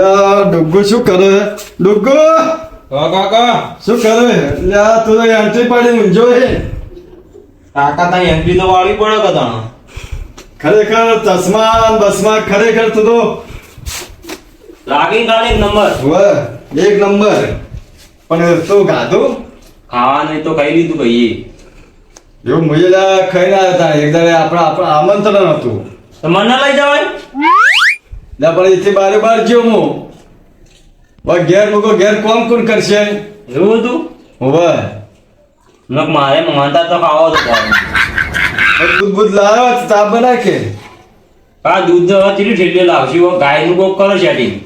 લે ડુગ્ગુ શું કરે? ડુગ્ગુ કાકા. શું કરે? લ્યા તું તો એન્ટ્રી પાડી ઊંઝો હે કાકા તારી એન્ટ્રી તો વાળી પડે કદાણ ખરેખર ચશ્મા બસમા ખરેખર તું તો લાગી ગાડી નંબર. હવે એક નંબર. પણ તો ગાધું? ખાવાનું તો કહી દીધું ભાઈ જો મુજેલા ખાઈને આવ્યા હતા એક દાડે આપણા આપણા આમંત્રણ હતું. તો મને લઈ જવાય? લે પણ એથી બારે બાર ગયો હું. ઘેર મૂકો ઘેર કોણ કોણ કરશે? એવું હતું હવે. નક મારે માનતા તો ખાવો તો. દૂધ બૂધ લાવ્યો તાપ બનાય આ દૂધ ચીલી ઠેલી લાવશે? ગાયનું કોક કરો શેટી.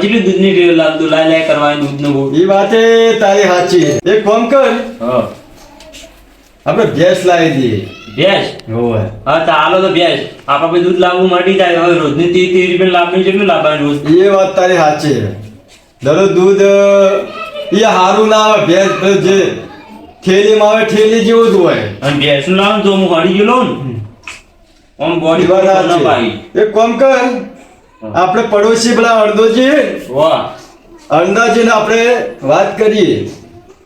ચીલી દૂધની ઠેલી લાવ દૂધ લાય લાય કરવાની દૂધનું બહુ. એ વાતે તારી સાચી એક કોમ કર. હા. આપણે ગેસ લાવી દઈએ. ભેંસ? હોવે. હા ચાલો તો ભેંસ. આપણે પછી દૂધ લાવવું મટી જાય હવે રોજની ત્રીસ ત્રીસ રૂપિયા લાવવાની કેટલું લાવવાનું રોજ એ વાત તારી સાચી દરરોજ દૂધ એ હારું ના આવે ભેંસ તો જે થેલીમાં આવે થેલી જેવું જ હોય. અને ભેંસનું લાવું તો હું હળી ગયો લઉં ને એ બોડી વાત ના એ પાડી એક કામ કર આપણે પડોશી પેલા અડધોજી વાહ. અંદાજીને આપણે વાત કરીએ.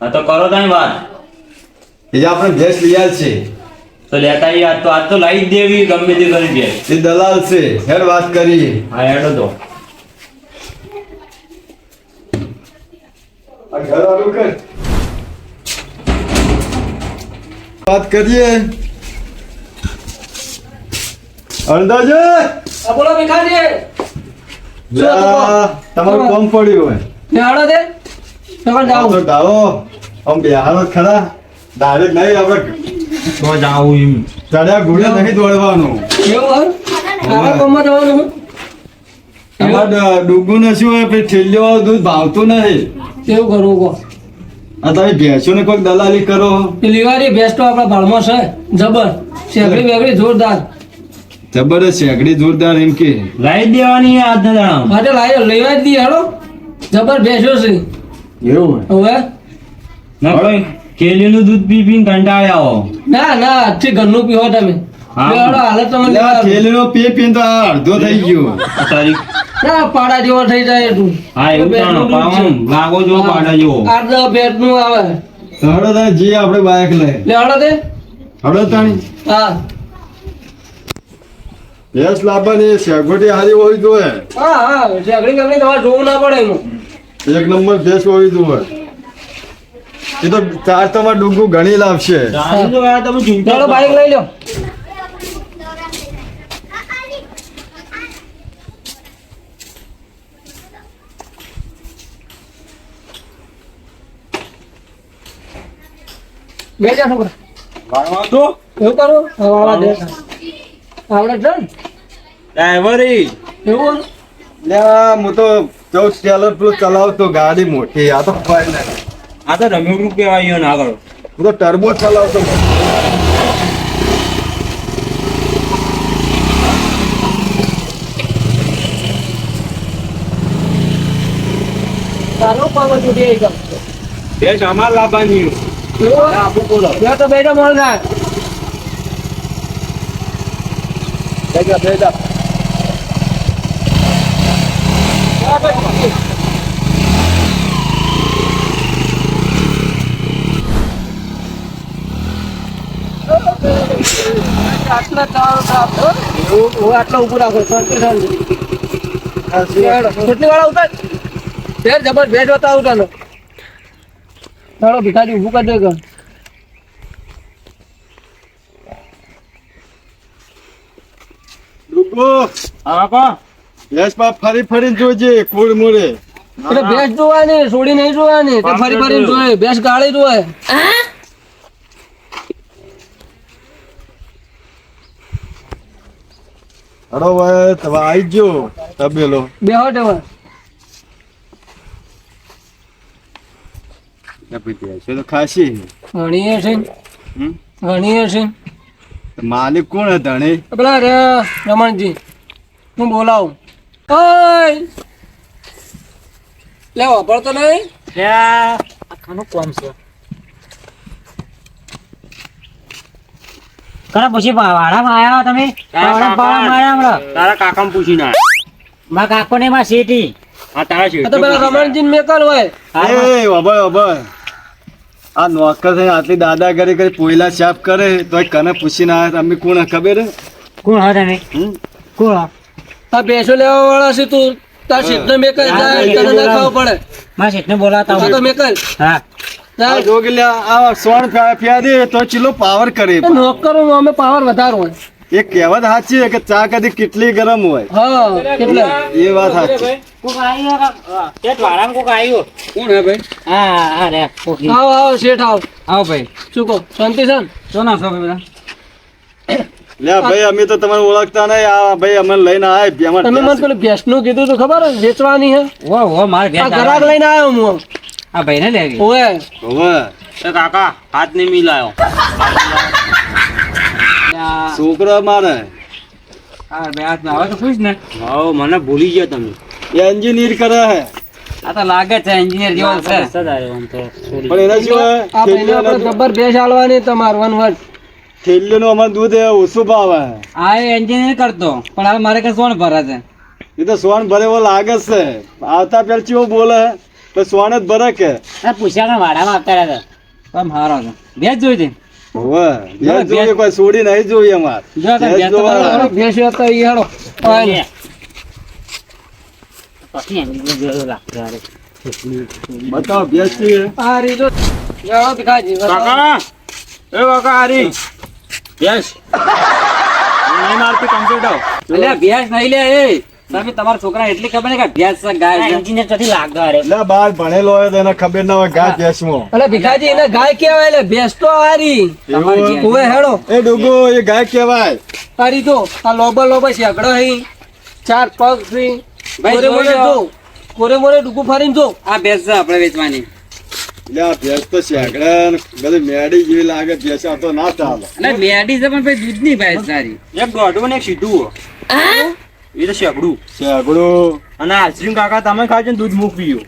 હા તો કરો તમે વાત. એ આપણે ભેંસ લઈ છે. તો લેતા આ આજ તો આજ તો લાવી દેવી ગમે તે કરી દે. એ દલાલ છે હેડ વાત કરીએ. હા હેડો તો. આ ઘર વાળું કર વાત કરીએ. અંદાજે આ બોલો ભિખારી તમારું કોમ પડ્યું હોય. બેહાડો દે તમે જાઓ. આમ બેહારો જ ખરા. ડાયરેક્ટ નહીં આપણે તો જાવું એમ. દાદા ઘોડે નહીં દોડવાનું. એવું હોય? આગળ જવાનું? અમારે ડૂબું હોય પછી દૂધ ભાવતું નથી. એવું કરવું કહો. આ તમે ભેંસોને કોઈક દલાલી કરો. પેલી વાર ભેંસ તો આપણા ભાળમાં છે. જબર. શેકડી બેકડી જોરદાર. જબરદસ્ત શેકડી જોરદાર એમ કે. લાવી દેવાની આજના દાડા માટે લાવી લેવા જ દઈએ હેડો. જબર ભેંસો છે. એવું હવે? ના કેલીનું દૂધ પી પીને કંટાળ્યા આવો ના ના આજથી ઘરનું પીવો તમે. તો અડધો થઈ ગયો. આ ના પાડા જેવો થઈ જાય તું. હા એવું. પાવમ લાગો જો પાડા જેવો. આઠ દસ ભેંસનું આવે. હડો તાણે જે આપણે બાઇક લે. લેવાડો દે હડો તાણી. હા. ભેંસ લાવવાની શેગોટી હારી હોવી જોઈએ. હા હા તમારે જોવું ના પડે એનું એક નંબર ભેંસ હોવી જોઈએ. એ તો ચાર તમારે ડુંગુ ઘણી લાવશે. ચાલો બાઈક લઈ લો બે જા છોકરા. વાળવા એવું કરો? હવાળા દે. આવડે છે ને? ડ્રાઈવરી. એવું લે હું તો ચૌદ ટેલર પેલું ચલાવતો ગાડી મોટી આ તો નહીં. આ તો રમ્યું કહેવાય ના આગળ. હું તો ટર્બો ચલાવતો તારું લાવવાની એવું હોય? આપું બોલો. તો બેઠો મળ થાય ભેગા ભેગા. આટલા ચાર સાત, હું આટલા ઉપર રાખો શાંતિ શાંતિ હેડો, કેટલી વાળા ઉતાર. ફેર જબર ભેટ ચાલો ભિખારી ઊભું કરી દે ફરી જોજે કુળ મોરે. એટલે ભેંસ જોવાની સોડી નહીં જોવાની ફરી ફરી જોયે. ભેંસ ગાળી જોય હડો ભાઈ તમે આવી ગયો. તબેલો બે હો ટેવા ખાસી છે હમ? ઘણીએ છે માલિક કોણ હતા ને પેલા રે રમણજી. હું બોલાવું. ઓય! લે વાપરતો નહીં? કરા પછી વાડામાં આવ્યા તમે? વાડા પાડા માર્યા હમણાં. તારા કાકાને પૂછી ના. માં કાકો ને માં શેઠી આ તારા આ તો પેલા પૂછી રમણજી મેકલ હોય. એ અભય અભય આ નોકર છે આટલી દાદાગીરી કરી પોયલા સાફ કરે તો કને પૂછીને આવ્યા તમે કોણ ખબર હે? કોણ હા તમે? કોણ હો? આ ભેંસો લેવા વાળા છે તું. તાર શેઠને મેકલ જાય તને ના ખાવ પડે. માં શેઠને બોલાવતા આ તો મેકલ. હા. આ લે સોણ ફ્યા તો ચીલો પાવર કરે. નોકરો અમે પાવર વધારે હોય. એ કહેવત સાચી છે કે ચા કદી કેટલી ગરમ હોય. હા એટલે એ વાત સાચી. કોક આવ્યો શેઠ વાળામાં કોક આવ્યો કોણ હે ભાઈ? હા હા રે આવો આવો શેઠ આવો. આવો ભાઈ. શું કહો? શાંતિ છે ને? છો ભાઈ લે ભાઈ અમે તો તમને ઓળખતા નહીં. આ ભાઈ અમે લઈને આવ્યા તમે મને પેલું ભેંસનું કીધું તો ખબર? વેચવાની હે? ઓ મારે ભેંસ લઈને આવ્યો હું. આ ભાઈ ને લેવી. ઓવે. ઓવે. એ કાકા હાથ નહીં મિલાયો. છોકરો મારે. આ ભાઈ હાથમાં આવે તો ખુશ ને. હા મને ભૂલી ગયા તમે. એ એન્જિનિયર કરે હે આ તો લાગે છે એન્જિનિયર જેવો છે. પણ એના સિવાય આ ભાઈને આપણે જબ્બર ભેંસ આલવાની તમારે વન વન. થેલીનું અમારે દૂધ એ ઓછું ભાવે. આ એન્જિનિયર કરતો પણ હવે મારે કઈ સોન ભરે છે? એ તો સોન ભરે એવો લાગે છે. આવતા પેલ ચેવો બોલે? તો સોન જ ભરે કે? આ પૂછ્યા વાડામાં આવતા રહ્યા હતા. આમ હારો છે. બે જ જોઈ ભેંસ જોઈએ કોઈ છોડી નહીં જોઈએ અમાર. ભેંસ ભેંસ તો. ભેંસ હતા એન્જિનિયર જેવો બતાવો ભેંસ ભીખાજી, બતાવો. કાકા એ કાકા હારી યસ નહીં મારતી કમ્પ્લીટ આવ અલ્યા ભેંસ નહીં લે એ. તમે તમારા છોકરા એટલી ખબર કે ભેંસ ગાય એન્જિનિયર ચોથી લાગતો હારે એટલે બાર ભણેલો હોય તો એને ખબર ના હોય ગાય ભેંસમાં અલે ભીખાજી એને ગાય કેવાય એટલે ભેંસ તો હારી. તમારી એવું? ભેંસ. ઓવે હેડો એ ડુગુ એ ગાય કહેવાય. આ લોબા લોબા શેકડો હઈ ચાર પગથી ભાઈ મોરે જો કોરે મોરે ડૂકું ફરીને જો. આ ભેંસ છે આપણે વેચવાની. આ ભેંસ તો શેકડા બધી મેડી જેવી લાગે ભેંસ તો ના ચાલે. અને મેડી છે પણ ભાઈ દૂધની ભેંસ સારી. એક દોઢું ને એક સીધું એ તો શેકડું શેકડું અને આઈસ્ક્રીમ કાકા તમે ખાજો ને દૂધ મૂક પીયું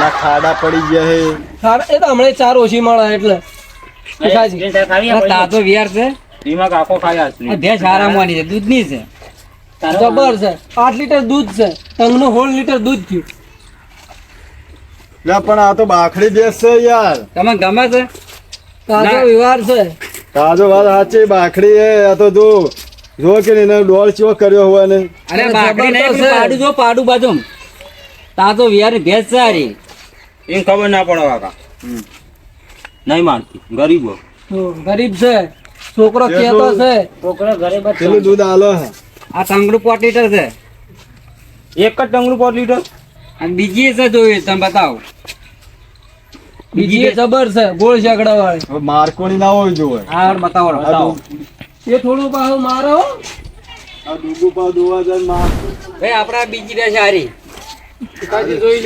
ના ખાડા પડી ગયા હે. સારા- એ તો હમણાં ચાર ઓછી મળે એટલે. તાતો વિયાર છે? ધીમા કાકો ખાય આઈસ્ક્રીમ. ભેંસ આરામવાની છે દૂધની છે. જબર છે આઠ લીટર દૂધ છે તંગનું હોળ લીટર દૂધ થયું. લે પણ આ તો બાખડી ભેંસ છે યાર. તમે ગમે છે? તાજો વિવાર વ્યવહાર છે. તાજો વાત સાચી બાખડી હે આ તો જો. જો કે એને ડોળ ચો કર્યો હોય ને? અરે બાકડી નહીં પાડું જો પાડું બાજુ તાજો વિયાર ભેંસ સારી એમ ખબર ના પડે કાકા. નહીં માનતી. ગરીબ તો ગરીબ છે. છોકરો કેતો છે. છોકરો ઘરે પેલું દૂધ આલો હે? આ ટંગડું પોટ લીટર છે. એક જ ટંગડું પોટ લીટર અને બીજી છે જોયું તમે બતાવો. બીજી એ જબર છે ગોળ ઝઘડા વાળી માર્કોની ના હોય જોવે. હા બતાવો બતાવો. એ થોડું પાછું મારો આ ડૂગુ પા દોવા માર. બીજી હારી. ભીખાજી જોઈ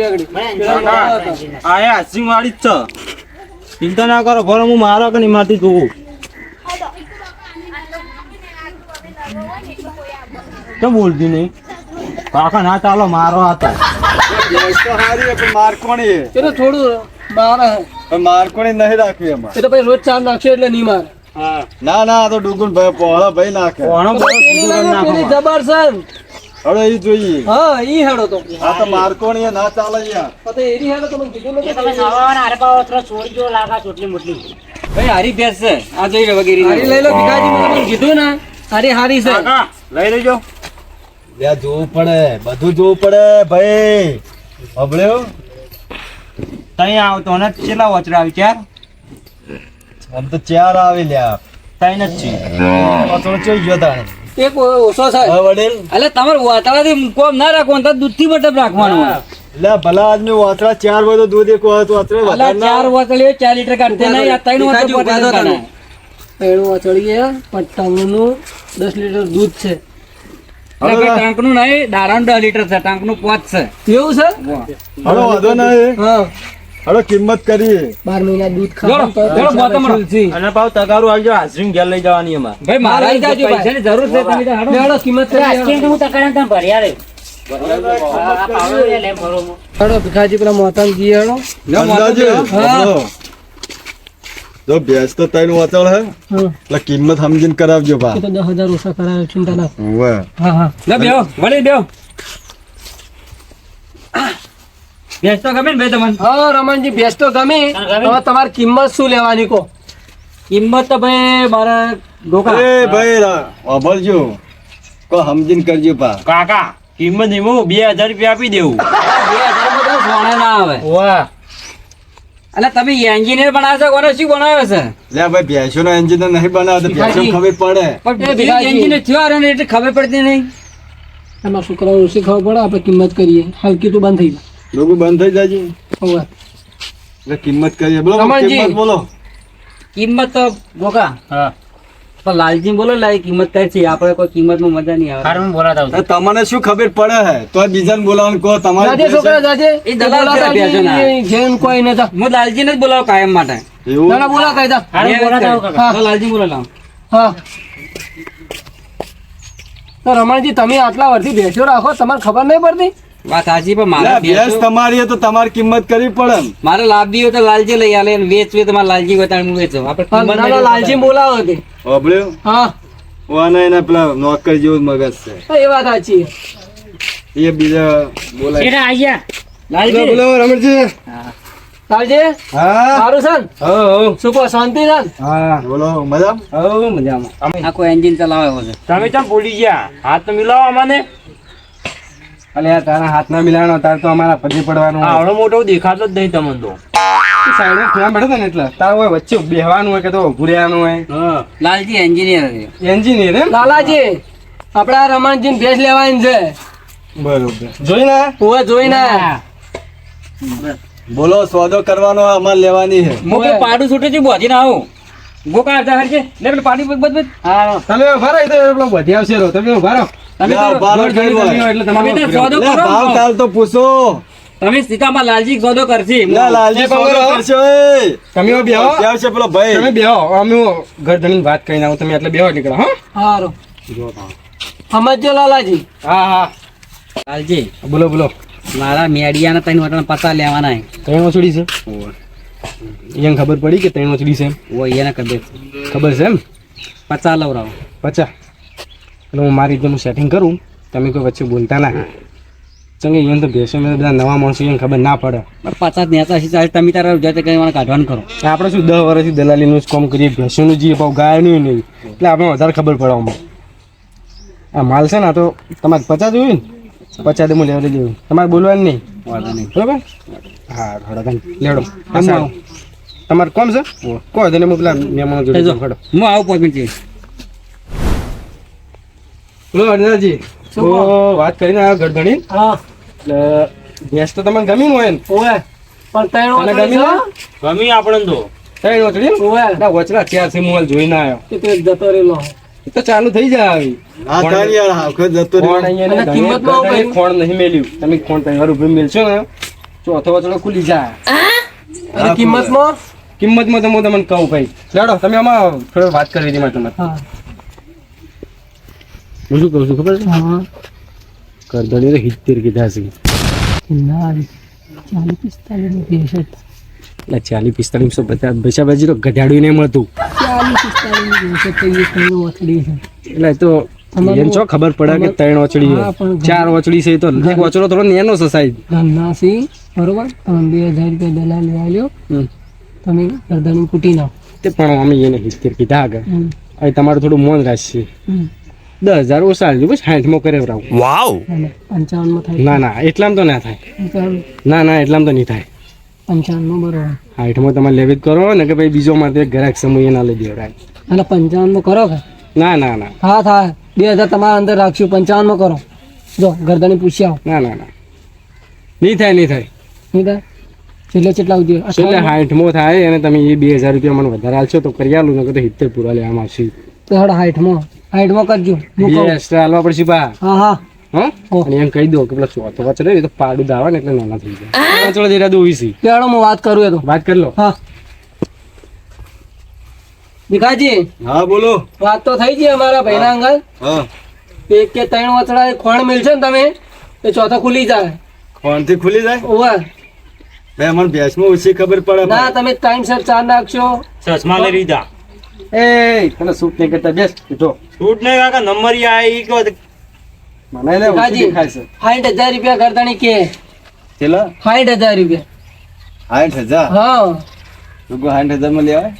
બેગડી મારા વાળી જ છે. ચિંતા ના કરો ભરો હું મારો કે નહીં મારતી જોઉં. તો બોલતી નહીં? કાકા ના ચાલો મારો હતો. એ? તો થોડું મારે માર કોણી નહીં રાખવી એમાં. એ તો પછી રોજ ચાર નાખશે એટલે નહીં મારે. ના ના આ તો ડુગુન ભાઈ પોળો ભાઈ નાખે. પોણો તો કરી લાગે, જબર એ જોઈએ. હા ઈ હેડો તો. આ તો મારકોણી ના ચાલે યાર આ તો મને કીધું કે તમે કીધું નથી ભાઈ હારી ભેંસ છે. આ જોઈ લો વગેરે. હારી લઈ લો ભીખાજી મને કીધું ને. હારી હારી છે. લઈ લેજો. લે જોવું પડે. બધું જોવું પડે ભાઈ. હબળ્યો? તઈ આવતો ને કેટલા વચરા આવી ચાર? આમ તો ચાર આવી લ્યા. તઈ નથી. પાછળ ચોઈ ગયો તાણે. એક ઓછો છે હવે વડીલ. એટલે તમારે વાતળાથી કોમ ના રાખવાનું તો દૂધથી મતલબ રાખવાનું એટલે ભલા આદમી વાતળા ચાર હોય તો દૂધ એક હોય તો અત્રે ચાર ના વાતળીઓ ચાર લીટર કાઢતે નહીં આ ત્રણ વાતળીઓ ગયા પણ ટંગનું દસ લીટર દૂધ છે. ટાંકનું નહીં દારાનું દસ લીટર છે ટાંકનું પાંચ છે. એવું છે? હવે વાંધો નહીં. હા. હવે કિંમત કરીએ બાર મહિના દૂધ ખાવાનું તો પૈસા બોતમ વસૂલ અને પાછું તગારું આવજો આઈસ્ક્રીમ ઘેર લઈ જવાની એમાં. ભાઈ મારા લઈ જાજો. પૈસાની જરૂર છે તમે તો હાલો. કિંમત કરી હેડો ભીખાજી પેલા મોહતાન જી હેડો લો, મોટો અંદાજે લ્યો. હા. હબળો. જો ભેંસ તો ત્રણ વાતળ હે. હા. એટલે કિંમત સમજીને કરાવજો બા તો દસ હજાર ઓછા કરાવે ચિંતા ના. હા હા. લે બેહો વળી બેહો. ભેંસ તો ગમે ને ભાઈ તમને? હા રમણજી ભેંસ તો ગમી હવે તમારી કિંમત શું લેવાની કહો? કિંમત તો ભાઈ મારા ડોકા એ ભાઈ રા- વાપરજો. કો સમજીન કરજો પા. કાકા કિંમત એમાં બે હજાર રૂપિયા આપી દેવું. બે હજાર તો સોને ના આવે. વાહ. એટલે તમે એન્જિનિયર બનાવો છો કોને શું બનાવ્યો છે? લે ભાઈ ભેંસો નો એન્જિનિયર નહીં બનાવતો ભેંસો ખબર પડે. પણ એન્જિનિયર થયો ને એટલે ખબર પડતી નહીં. એમાં છોકરાઓ ખબર પડે? આપણે કિંમત કરીએ. હલકી તો બંધ થઈ જાય લોકો બંધ થઈ જાય છે એટલે કિંમત કરીએ. બોલો કિંમત બોલો. કિંમત તો ગોકા હા. પણ લાલજી બોલો લાય કિંમત કઈ છે? આપણે કોઈ કિંમતમાં મજા નહીં આવે. કારણ બોલાતા તમને શું ખબર પડે હે? તો બીજાને બોલાવાનું કહો તમારે જાજે છોકરા જાજે. એ દલાલ. જેમ કોઈ ને જા હું લાલજીને જ બોલાવ કાયમ માટે. એવું? ના બોલા કઈ જા હારું બોલાતા લાલજી બોલાવો હા. તો રમણજી તમે આટલા વર્ષથી બેસ્યો રાખો તમારે ખબર નહીં પડતી? વાત સાચી પણ મારે ભેંસ તમારી તો તમારે કિંમત કરવી પડે મારે લાભી હોય તો લાલજી લઈ આલે અને વેચવી તો મારે લાલજી બતાવી હું વેચો. આપણે હા, લાલજી બોલાવો તે. ઓબળ્યો હા. વાના એના પેલા નોકર જેવું મગજ છે. એ વાત સાચી. એ બીજા બોલાય. લાલજી. રમણજી લાલજી હા? સારું છે ને? શું કહો શાંતિ છે હા બોલો મજા હો મજામાં. આખો એન્જિન ચલાવે છે. તમે ચમ ભૂલી ગયા? હાથ તો મિલાવો અમને. અલ્યા તારા હાથ ના મિલાવાનો તાર તો અમારા પગે પડવાનું આવડો મોટો દેખાતો જ નહીં તમને તો. તું સાઈડમાં ખૂણા બેઠો ને એટલે. તાર હોય વચ્ચે બેહવાનું હોય કે તો ઊભું હોય. લાલજી એન્જિનિયર છે. એન્જિનિયર એમ? લાલાજી આપડા રમણજી ભેંસ લેવાની છે. બરોબર. જોઈ ને? જોઈ જોઈને બોલો સોદો કરવાનો અમારે લેવાની છે. હું પાડું છૂટે છે બોધી ના આવું. ગોકા હતા હરજે લે પેલું પાડી બધ બધ હા. તમે એ તો પેલો બધી આવશે એટલે સોદો કરો ભાવ તો. પૂછો. સીતામાં લાલજી સોદો કરશે. લે, લાલજી સોદો કરશે તમે બેહો. ક્યાં છે પેલો તમે ભાઈ બેહો અમે ઘર ધણીને વાત કરીને આવું. તમે એટલે બેહો નીકળો હા. સમજજો લાલાજી. હા હા. લાલજી બોલો બોલો. મારા મેડિયાના ત્રણ વટાણા પતા લેવાના કઈ ઓછડી છે? એને ખબર પડી કે ત્રણ વચડી છે હોય એને કદે ખબર છે એમ? પચા લવરાવો. પચા. એટલે હું મારી રીતે હું સેટિંગ કરું તમે કોઈ વચ્ચે બોલતા ના. ચંગે એને તો ભેસો મેં બધા નવા માણસો એને ખબર ના પડે. પણ પચાસ નેતા છે ચાલે તમે તારા જાતે કંઈ મને કાઢવાનું કરો. આપણે શું દસ વર્ષથી દલાલીનું જ કામ કરીએ ભેંસોનું જીએ ભાવ ગાયનું નહીં એટલે આપણે વધારે ખબર પડે આમાં. આ માલ છે ને તો તમારે પચાસ જોયું ને? પચાસ હું લેવા જેવું તમારે બોલવાનું નહીં? વાંધો નહીં. બરાબર? હા તમારે કોમ છે? કહો તને હું પેલા મહેમાનો જોડે જો, ખડો. હું આવું પાંચ મિનિટ બોલો અર્જુનજી. તો વાત કરીને આ ગડગણી હા. ભેંસ તો તમને ગમી ને હોય ને? ઓવે. પણ તને ગમી. ગમી આપણે તો. ત્રણ ઓછડી એમ? ના વચલા ચાર છે મોબાઈલ જોઈને આવ્યો. કે તે જતો રહેલો. તો ચાલુ થઈ જાય આવી. ખોણ નહીં મેલ્યું. તમે ખોણ ત્રણ વાર ઊભી મેલશો ને? ચોથો વચલો ખુલી જાય. કિંમતમાં કિંમતમાં તો હું તમને કહું ભાઈ. લેડો તમે આમાં થોડી વાત કરવી હતી મારે તમારે. હા. હું શું કહું છું ખબર છે? હા. કરદણી તો સિત્તેર કીધા છે. ના ચાલીસ પિસ્તાલીસની ભેંસ એટલે ચાલી પિસ્તાલીસ સો પચાસ પૈસા બાજી તો ગધાડ્યું નહીં મળતું ચાલી પિસ્તાલીસની તો છે. એટલે તો તમારું- એને ખબર પડે કે ત્રણ ઓચડી છે. ચાર ઓચડી છે તો એક ઓચડો થોડો નેનો છે સાઈઝ ધનનાસી બરોબર? તમે બે હજાર રૂપિયા દલાલ લેવા લ્યો તમે અડધાની કૂટી નાખો. તે પણ અમે એને હિસ્તેર કીધા આગળ. અહીં હવે તમારું થોડું મોન રાખશે દસ હજાર ઓછા આવજો બસ સાઠમાં કરે રાવ વાવ! પંચાવનમાં થાય. ના ના એટલામાં તો ના થાય. ના ના એટલામાં તો નહીં થાય. પંચાવનમાં બરોબર. સાઠમાં તમારે લેવી જ કરો ને કે ભાઈ બીજો માટે ગ્રાહક સમય ના લઈ દેવડાય અને પંચાવનમાં કરો કે? ના ના ના. હા થા બે હજાર તમારા અંદર રાખશું પંચાવનમાં કરો. જો ગરદાની પૂછી આવો. ના ના ના. નહીં થાય નહીં થાય. નહીં થાય છેલ્લે કેટલા સુધી? છેલ્લે સાઠમો થાય અને તમે એ બે હજાર રૂપિયા મને વધારે આલશો તો કરી આલું નકર તો સિત્તેર પૂરા લેવામાં આવશે. તો હડ હાઈટમાં. હાઈટમાં કરજો. બે એક્સ્ટ્રા આલવા પડશે બા. હા હા. હા? અને એમ કહી દો કે પેલા ચોથો વચ્ચે રહે તો પાડું દાવા ને એટલે નાના થઈ જાય. ચલો દોવી સી ચાલો હું વાત કરું એ તો. વાત કરી લો. હા. ભીખાજી. હા બોલો. વાત તો થઈ ગઈ અમારા ભાઈના અંગલ. હા. એક કે ત્રણ વચડા ખોણ મિલશે ને તમે એ ચોથો ખુલી જાય. કોણથી ખુલી જાય? ઓવે બે મને ભેંસમાં ઓછી ખબર પડે ના તમે ટાઈમસર ચા નાખશો. ચશ્મા લઈ લીધા. એ તને સૂટ નહીં કરતા બેસ જો સૂટ નહીં કાકા નંબર આવી કો મને લે ઓછું કાજી. દેખાય છે? સાઠ હજાર રૂપિયા કરતાની કે. સાઠ હજાર રૂપિયા. 60000 હા. લોકો આઠ હજારમાં લેવાય?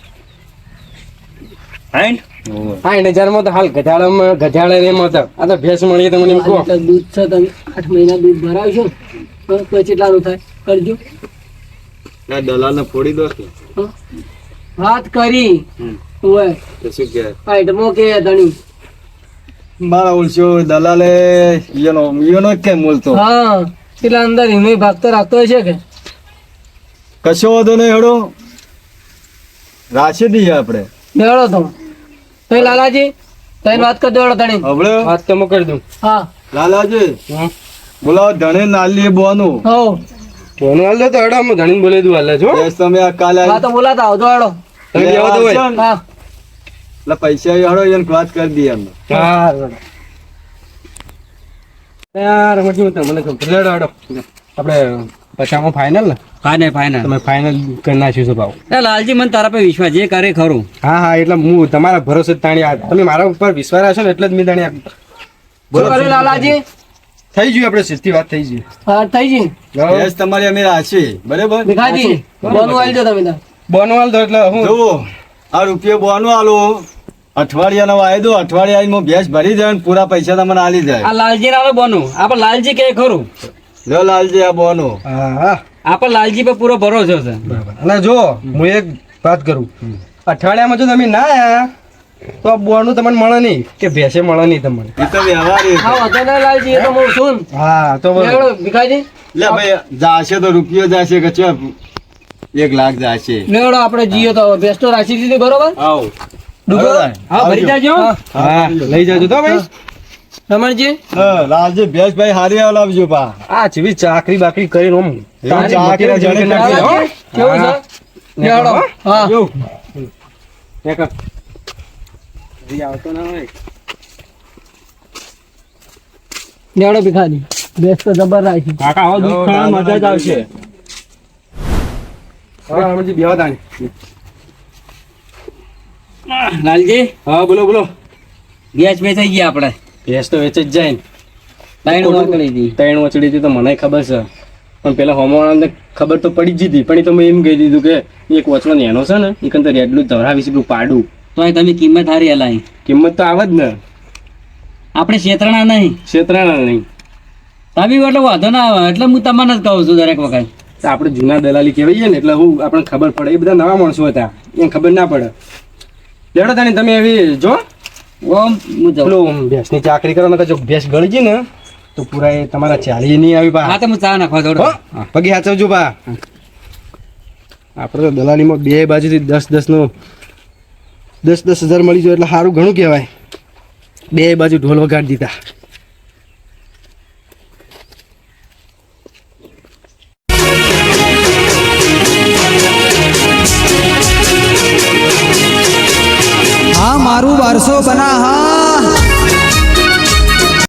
હાઈન હા હજારમાં તો હાલ ગધાડામાં ગધાડા ને માં આ તો ભેંસ મળી તમને દૂધ છે તમે આઠ મહિના દૂધ ભરાવશો પછી તો કેટલાનું થાય? કરજો. દલાલ ને ફોડી દો કે? વાત કરી. ઓય. તો શું કે આઈટમો કે ધણી. મારા ઓળશો દલાલે ઈયોનો ઈયોનો જ કેમ હા એટલે અંદર એનો ભાગ રાખતો હશે કે? કશો વાંધો નહીં હેડો. રાશી દઈએ આપણે. મેળો તો. તો લાલાજી તઈ વાત કરી દેવડો ધણી. હવે વાત તો હું કરી દઉં. હા. લાલાજી. બોલાવો ધણે નાલી બોનું હો ફોન હાલ તો હેડો હું ઘણી બોલે દઉં હાલે છો તમે આ કાલે હા તો બોલાતા આવજો હેડો તમે બેહો તો હોય. હા. એટલે પૈસા હેડો એને વાત કરી દઈએ અમે હા યાર મજી મત મને ખબર લેડો હેડો આપણે પચામાં ફાઇનલ ને? ફાઇનલ ફાઇનલ તમે ફાઇનલ કરી નાખ્યું છે ભાવ એ લાલજી મને તારા પર વિશ્વાસ જે કરે ખરું. હા હા એટલે હું તમારા ભરોસે તાણી આ તમે મારા ઉપર વિશ્વાસ રાખશો ને એટલે જ મેં તાણી બોલો લાલાજી? થઈ ગયું આપણે સીધી વાત થઈ ગઈ. હા થઈ ગઈ. યસ તમારી અમે રાશી બરાબર? દેખાજી બોનું આવી જાઓ તમે તાર. આલ એટલે હું જો આ રૂપિયો બોનું આલો. અઠવાડિયાનો વાયદો અઠવાડિયા આવીને ભેંસ ભરી જાય પૂરા પૈસા તમને આલી આ લાલજી ના બોનું. આપણે લાલજી કે ખરું? લો લાલજી આ બોનું. હા હા આપણે લાલજી પર પૂરો ભરોસો છે. અને જો હું એક વાત કરું. અઠવાડિયામાં જો તમે ના આયા તો આ બોર્ડનું તમને મળે નહીં કે ભેંસે મળે નહીં તમને? એ તો વ્યવહાર હા વાંધો નહીં લાલજી એ તો હું છું હા તો ભીખાજી. લે ભાઈ જાશે તો રૂપિયો જાશે કે ચો એક લાખ જાશે. લેવડો આપણે જીયો તો બેસ્ટ તો રાખી દીધી બરોબર? આવ. ડુબો? હા ભરી જાજો. હા લઈ જાજો. તો ભાઈ. રમણજી? લાલજી ભેંસ ભાઈ હારી લાવજો પા. આ જેવી ચાકરી બાકરી કરીને ઓમ ચાકરી જણે કેવું છે? લેવડો હા. એક હજી આવતો ના હોય. લેવડો ભીખાજી બેસ્ટ તો જબર રાખી. કાકા આવો દૂધ ખાવાની મજા જ આવશે. હા રમણજી બેહો તાણી. લાલજી? હા બોલો બોલો. ગેસ બે ગયા આપણે ભેંસ તો વેચ જ જાય ને. વાકડી હતી ત્રણ વચડી હતી તો મને ખબર છે. પણ પેલા હોમવાળાને ખબર તો પડી જ હતી પણ એ તો મેં એમ કહી દીધું કે એક વચમાં એનો છે ને એ કંતર એટલું ધરાવી છે પેલું પાડું. તોય તમે કિંમત હારી અલાય. કિંમત તો આવે જ ને. આપણે છેતરણા નહીં. ક્ષેત્રના નહીં. તમે એટલે વાંધો ના આવે એટલે હું તમને જ કહું છું દરેક વખત. આપણે જૂના દલાલી કહેવાય ને એટલે હું આપણને ખબર પડે. એ બધા નવા માણસો હતા એને ખબર ના પડે. લેડો તાણી તમે એવી જો. ઓમ હું ભેંસની ચાકરી કરો ને જો ભેંસ ગળી ગઈ ને તો પૂરા એ તમારા ચાલી નહીં આવી પા હા તો હું ચા નાખવા દોડો? પગે હાચવજો પા આપણે તો દલાલીમાં બે બાજુથી દસ દસ નો દસ દસ હજાર મળી જાય એટલે સારું ઘણું કહેવાય. બે બાજુ ઢોલ વગાડી દીધા. હા, મારું વારસો બના હા